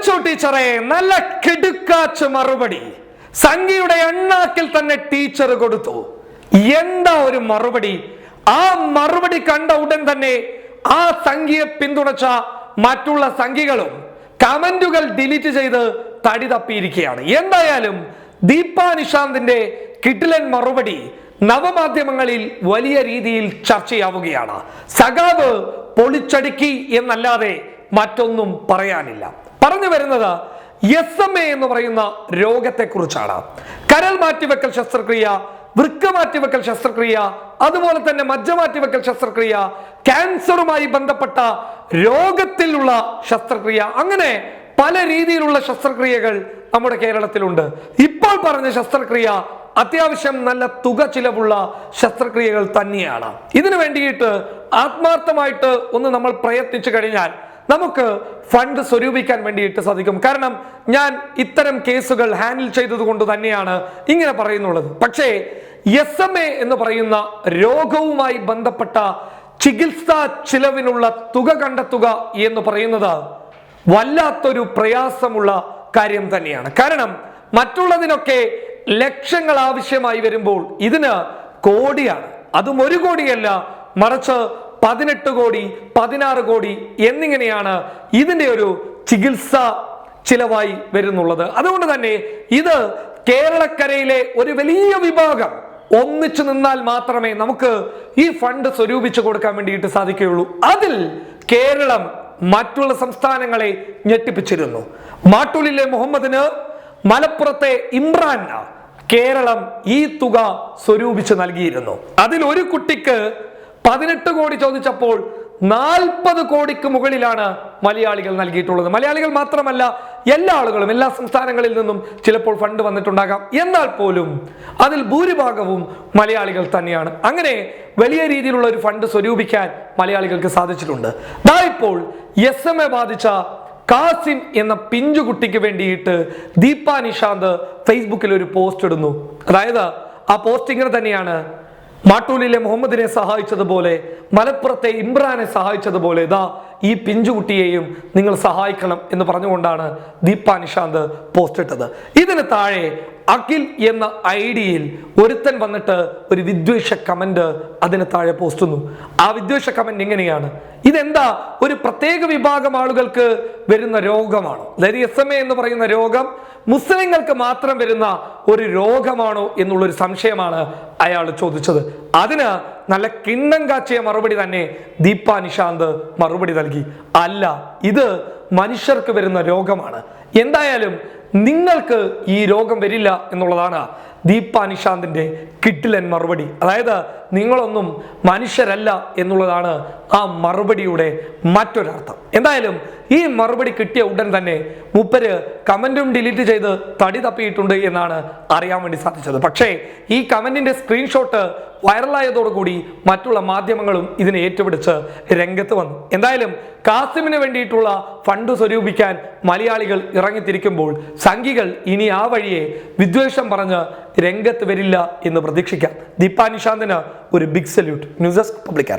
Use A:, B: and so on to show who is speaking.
A: പൊളിച്ചു ടീച്ചറെ. നല്ല കിടുക്കാച്ച് മറുപടി. സംഖ്യയുടെ എണ്ണാക്കിൽ തന്നെ ടീച്ചർ കൊടുത്തു. എന്താ ഒരു മറുപടി? ആ മറുപടി കണ്ട ഉടൻ തന്നെ ആ സംഖ്യയെ പിന്തുണച്ച മറ്റുള്ള സംഖ്യകളും കമന്റുകൾ ഡിലീറ്റ് ചെയ്ത് തടി തപ്പിയിരിക്കുകയാണ്. എന്തായാലും ദീപ നിഷാന്തിന്റെ കിട്ടിലൻ മറുപടി നവമാധ്യമങ്ങളിൽ വലിയ രീതിയിൽ ചർച്ചയാവുകയാണ്. സഖാവ് പൊളിച്ചടുക്കി എന്നല്ലാതെ മറ്റൊന്നും പറയാനില്ല. പറഞ്ഞു വരുന്നത് എസ് എം എ എന്ന് പറയുന്ന രോഗത്തെക്കുറിച്ചാണ്. കരൾ മാറ്റിവെക്കൽ ശസ്ത്രക്രിയ വൃക്ക മാറ്റിവെക്കൽ ശസ്ത്രക്രിയ അതുപോലെ തന്നെ മജ്ജ മാറ്റിവെക്കൽ ശസ്ത്രക്രിയ ക്യാൻസറുമായി ബന്ധപ്പെട്ട രോഗത്തിലുള്ള ശസ്ത്രക്രിയ അങ്ങനെ പല രീതിയിലുള്ള ശസ്ത്രക്രിയകൾ നമ്മുടെ കേരളത്തിലുണ്ട്. ഇപ്പോൾ പറഞ്ഞ ശസ്ത്രക്രിയ അത്യാവശ്യം നല്ല തുക ചിലവുള്ള ശസ്ത്രക്രിയകൾ തന്നെയാണ്. ഇതിനു വേണ്ടിയിട്ട് ആത്മാർത്ഥമായിട്ട് ഒന്ന് നമ്മൾ പ്രയത്നിച്ചു കഴിഞ്ഞാൽ നമുക്ക് ഫണ്ട് സ്വരൂപിക്കാൻ വേണ്ടിയിട്ട് സാധിക്കും. കാരണം ഞാൻ ഇത്തരം കേസുകൾ ഹാൻഡിൽ ചെയ്തത് കൊണ്ട് തന്നെയാണ് ഇങ്ങനെ പറയുന്നുള്ളത്. പക്ഷേ എസ് എം എ എന്ന് പറയുന്ന രോഗവുമായി ബന്ധപ്പെട്ട ചികിത്സാ ചിലവിനുള്ള തുക കണ്ടെത്തുക എന്ന് പറയുന്നത് വല്ലാത്തൊരു പ്രയാസമുള്ള കാര്യം തന്നെയാണ്. കാരണം മറ്റുള്ളതിനൊക്കെ ലക്ഷങ്ങൾ ആവശ്യമായി വരുമ്പോൾ ഇതിന് കോടിയാണ്. അതും ഒരു കോടിയല്ല മറിച്ച് പതിനെട്ട് കോടി പതിനാറ് കോടി എന്നിങ്ങനെയാണ് ഇതിന്റെ ഒരു ചികിത്സ ചിലവായി വരുന്നുള്ളത്. അതുകൊണ്ട് തന്നെ ഇത് കേരളക്കരയിലെ ഒരു വലിയ വിഭാഗം ഒന്നിച്ചു നിന്നാൽ മാത്രമേ നമുക്ക് ഈ ഫണ്ട് സ്വരൂപിച്ചു കൊടുക്കാൻ വേണ്ടിയിട്ട് സാധിക്കുകയുള്ളൂ. അതിൽ കേരളം മറ്റുള്ള സംസ്ഥാനങ്ങളെ ഞെട്ടിപ്പിച്ചിരുന്നു. മാട്ടൂലിലെ മുഹമ്മദിന് മലപ്പുറത്തെ ഇമ്രാന് കേരളം ഈ തുക സ്വരൂപിച്ച് നൽകിയിരുന്നു. അതിൽ ഒരു കുട്ടിക്ക് പതിനെട്ട് കോടി ചോദിച്ചപ്പോൾ നാൽപ്പത് കോടിക്ക് മുകളിലാണ് മലയാളികൾ നൽകിയിട്ടുള്ളത്. മലയാളികൾ മാത്രമല്ല എല്ലാ ആളുകളും എല്ലാ സംസ്ഥാനങ്ങളിൽ നിന്നും ചിലപ്പോൾ ഫണ്ട് വന്നിട്ടുണ്ടാകാം. എന്നാൽ പോലും അതിൽ ഭൂരിഭാഗവും മലയാളികൾ തന്നെയാണ്. അങ്ങനെ വലിയ രീതിയിലുള്ള ഒരു ഫണ്ട് സ്വരൂപിക്കാൻ മലയാളികൾക്ക് സാധിച്ചിട്ടുണ്ട്. ദാ ഇപ്പോൾ എസ് എം എ ബാധിച്ച കാസിം എന്ന പിഞ്ചുകുട്ടിക്ക് വേണ്ടിയിട്ട് ദീപ നിഷാന്ത് ഫേസ്ബുക്കിൽ ഒരു പോസ്റ്റ് ഇടുന്നു. അതായത് ആ പോസ്റ്റ് ഇങ്ങനെ തന്നെയാണ്. മാട്ടൂലിലെ മുഹമ്മദിനെ സഹായിച്ചതുപോലെ മലപ്പുറത്തെ ഇമ്രാനെ സഹായിച്ചതുപോലെ ഇതാ ഈ പിഞ്ചുകുട്ടിയെയും നിങ്ങൾ സഹായിക്കണം എന്ന് പറഞ്ഞുകൊണ്ടാണ് ദീപ നിഷാന്ത് പോസ്റ്റ് ഇട്ടത്. ഇതിന് താഴെ അഖിൽ എന്ന ഐ ഡിയിൽ ഒരുത്തൻ വന്നിട്ട് ഒരു വിദ്വേഷ കമന്റ് അതിന് താഴെ പോസ്റ്റുന്നു ആ വിദ്വേഷ കമന്റ് എങ്ങനെയാണ്? ഇതെന്താ? ഒരു പ്രത്യേക വിഭാഗം ആളുകൾക്ക് വരുന്ന രോഗമാണ്? അതായത് എസ് എം എ എന്ന് പറയുന്ന രോഗം മുസ്ലിങ്ങൾക്ക് മാത്രം വരുന്ന ഒരു രോഗമാണോ എന്നുള്ളൊരു സംശയമാണ് അയാൾ ചോദിച്ചത്. അതിന് നല്ല കിണ്ണം കാച്ചിയ മറുപടി തന്നെ ദീപ നിഷാന്ത് മറുപടി നൽകി. അല്ല ഇത് മനുഷ്യർക്ക് വരുന്ന രോഗമാണ്. എന്തായാലും നിങ്ങൾക്ക് ഈ രോഗം വരില്ല എന്നുള്ളതാണ് ദീപ നിഷാന്തിന്റെ കിട്ടിലൻ മറുപടി. അതായത് നിങ്ങളൊന്നും മനുഷ്യരല്ല എന്നുള്ളതാണ് ആ മറുപടിയുടെ മറ്റൊരർത്ഥം. എന്തായാലും ഈ മറുപടി കിട്ടിയ ഉടൻ തന്നെ മുപ്പര് കമന്റും ഡിലീറ്റ് ചെയ്ത് തടി തപ്പിയിട്ടുണ്ട് എന്നാണ് അറിയാൻ വേണ്ടി സാധിച്ചത്. പക്ഷേ ഈ കമന്റിന്റെ സ്ക്രീൻഷോട്ട് വൈറലായതോടുകൂടി മറ്റുള്ള മാധ്യമങ്ങളും ഇതിനെ ഏറ്റുപിടിച്ച് രംഗത്ത് വന്നു. എന്തായാലും കാസിമിന് വേണ്ടിയിട്ടുള്ള ഫണ്ട് സ്വരൂപിക്കാൻ മലയാളികൾ ഇറങ്ങിത്തിരിക്കുമ്പോൾ സംഘികൾ ഇനി ആ വഴിയെ വിദ്വേഷം പറഞ്ഞ് രംഗത്ത് വരില്ല എന്ന് പ്രതീക്ഷിക്കാം. ദീപാ നിഷാന്തിന് ഒരു big salute. News desk public